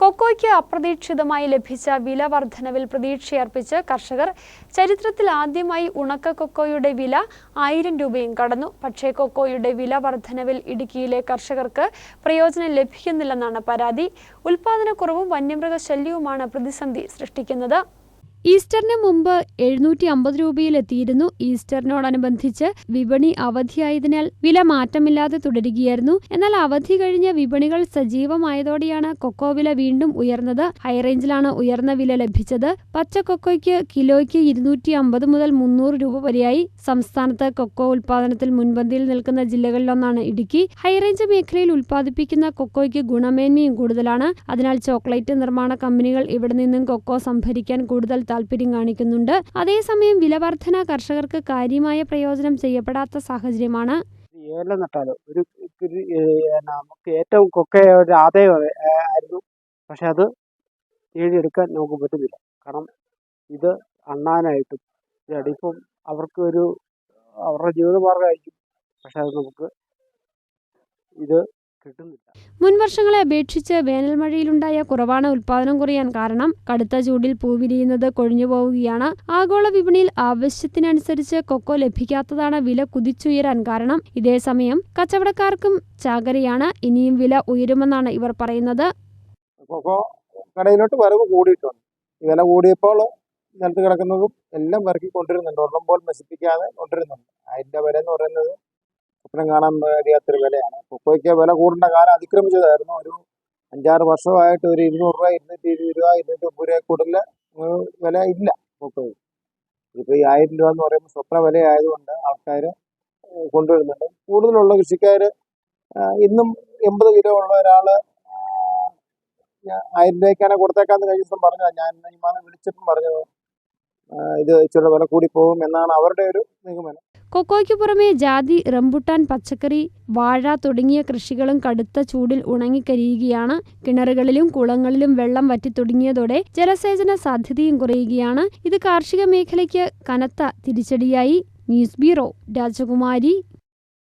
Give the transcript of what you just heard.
കൊക്കോയ്ക്ക് അപ്രതീക്ഷിതമായി ലഭിച്ച വില വർധനവിൽ പ്രതീക്ഷയർപ്പിച്ച് കർഷകർ ചരിത്രത്തിൽ ആദ്യമായി ഉണക്ക കൊക്കോയുടെ വില ആയിരം രൂപയും കടന്നു. പക്ഷേ കൊക്കോയുടെ വില വർധനവിൽ ഇടുക്കിയിലെ കർഷകർക്ക് പ്രയോജനം ലഭിക്കുന്നില്ലെന്നാണ് പരാതി. ഉൽപാദനക്കുറവും വന്യമൃഗശല്യവുമാണ് പ്രതിസന്ധി സൃഷ്ടിക്കുന്നത്. ഈസ്റ്ററിന് മുമ്പ് എഴുന്നൂറ്റി അമ്പത് രൂപയിലെത്തിയിരുന്നു ഈസ്റ്ററിനോടനുബന്ധിച്ച് വിപണി അവധിയായതിനാൽ വില മാറ്റമില്ലാതെ തുടരുകയായിരുന്നു. എന്നാൽ അവധി കഴിഞ്ഞ് വിപണികൾ സജീവമായതോടെയാണ് കൊക്കോ വില വീണ്ടും ഉയർന്നത്. ഹൈറേഞ്ചിലാണ് ഉയർന്ന വില ലഭിച്ചത്. പച്ച കൊക്കോയ്ക്ക് കിലോയ്ക്ക് ഇരുന്നൂറ്റി അമ്പത് മുതൽ മുന്നൂറ് രൂപ വരെയായി. സംസ്ഥാനത്ത് കൊക്കോ ഉൽപാദനത്തിൽ മുൻപന്തിയിൽ നിൽക്കുന്ന ജില്ലകളിലൊന്നാണ് ഇടുക്കി. ഹൈറേഞ്ച് മേഖലയിൽ ഉൽപ്പാദിപ്പിക്കുന്ന കൊക്കോയ്ക്ക് ഗുണമേന്മയും കൂടുതലാണ്. അതിനാൽ ചോക്ലേറ്റ് നിർമ്മാണ കമ്പനികൾ ഇവിടെ നിന്നും കൊക്കോ സംഭരിക്കാൻ കൂടുതൽ താൽപര്യം കാണിക്കുന്നുണ്ട്. അതേസമയം വിലവർധന കർഷകർക്ക് കാര്യമായ പ്രയോജനം ചെയ്യപ്പെടാത്ത സാഹചര്യമാണ്. ഏലം നട്ടാലോ? ഒരു നമുക്ക് ഏറ്റവും കൊക്കയ ഒരു ആദായം ആയിരുന്നു. പക്ഷെ അത് നേടിയെടുക്കാൻ നമുക്ക് പറ്റുന്നില്ല. കാരണം ഇത് അണ്ണാനായിട്ടും ഇതാണ് ഇപ്പം അവർക്ക് ഒരു അവരുടെ ജീവിതമാർഗമായിരിക്കും. പക്ഷെ അത് നമുക്ക് ഇത് കിട്ടുന്നില്ല. മുൻ വർഷങ്ങളെ അപേക്ഷിച്ച് വേനൽ മഴയിലുണ്ടായ കുറവാണ് ഉൽപാദനം കുറയാൻ കാരണം കടുത്ത ചൂടിൽ പൂവിരിയുന്നത് കൊഴിഞ്ഞു പോവുകയാണ്. ആഗോള വിപണിയിൽ ആവശ്യത്തിനനുസരിച്ച് കൊക്കോ ലഭിക്കാത്തതാണ് വില കുതിച്ചുയരാൻ കാരണം. ഇതേസമയം കച്ചവടക്കാർക്കും ചാകരയാണ് ഇനിയും വില ഉയരുമെന്നാണ് ഇവർ പറയുന്നത്. കൊക്കോ കടയിലോട്ട് വരവ് കൂടിയിട്ടുണ്ട്. വില കൂടിയപ്പോൾ നിലത്ത് കിടക്കുന്നതും എല്ലാം വർക്കി കൊണ്ടിരുന്നുണ്ട് ഒരെണ്ണം പോലും നശിപ്പിക്കാതെ കൊണ്ടിരുന്നുണ്ട്. അതിന്റെ വില എന്ന് പറയുന്നത് സ്വപ്നം കാണാൻ കഴിയാത്തൊരു വിലയാണ്. കൊക്കോയ്ക്ക് വില കൂടേണ്ട കാലം അതിക്രമിച്ചതായിരുന്നു. ഒരു അഞ്ചാറ് വർഷമായിട്ട് ഒരു ഇരുന്നൂറ് രൂപ ഇരുന്നൂറ്റി ഇരുപത് രൂപ ഇരുന്നൂറ്റി മുപ്പത് രൂപ കൂടുതൽ വില ഇല്ല കൊക്കോയിൽ ഇപ്പോൾ ഈ ആയിരം രൂപ എന്ന് പറയുമ്പോൾ സ്വപ്ന വില ആയതുകൊണ്ട് ആൾക്കാർ കൊണ്ടുവരുന്നുണ്ട്. കൂടുതലുള്ള കൃഷിക്കാർ ഇന്നും എൺപത് കിലോ ഉള്ള ഒരാൾ ആയിരം രൂപയ്ക്കാണ് കൊടുത്തേക്കാന്ന് കഴിഞ്ഞ ദിവസം പറഞ്ഞു ഞാൻ ഈ മാസം വിളിച്ചപ്പം പറഞ്ഞു ഇത് ഇച്ചിരി വില കൂടി പോകും എന്നാണ് അവരുടെ ഒരു നിഗമനം. കൊക്കോയ്ക്ക് പുറമെ ജാതി റംബുട്ടാൻ പച്ചക്കറി വാഴ തുടങ്ങിയ കൃഷികളും കടുത്ത ചൂടിൽ ഉണങ്ങിക്കരിയുകയാണ്. കിണറുകളിലും കുളങ്ങളിലും വെള്ളം വറ്റിത്തുടങ്ങിയതോടെ ജലസേചന സാധ്യതയും കുറയുകയാണ്. ഇത് കാർഷിക മേഖലയ്ക്ക് കനത്ത തിരിച്ചടിയായി. ന്യൂസ് ബ്യൂറോ രാജകുമാരി.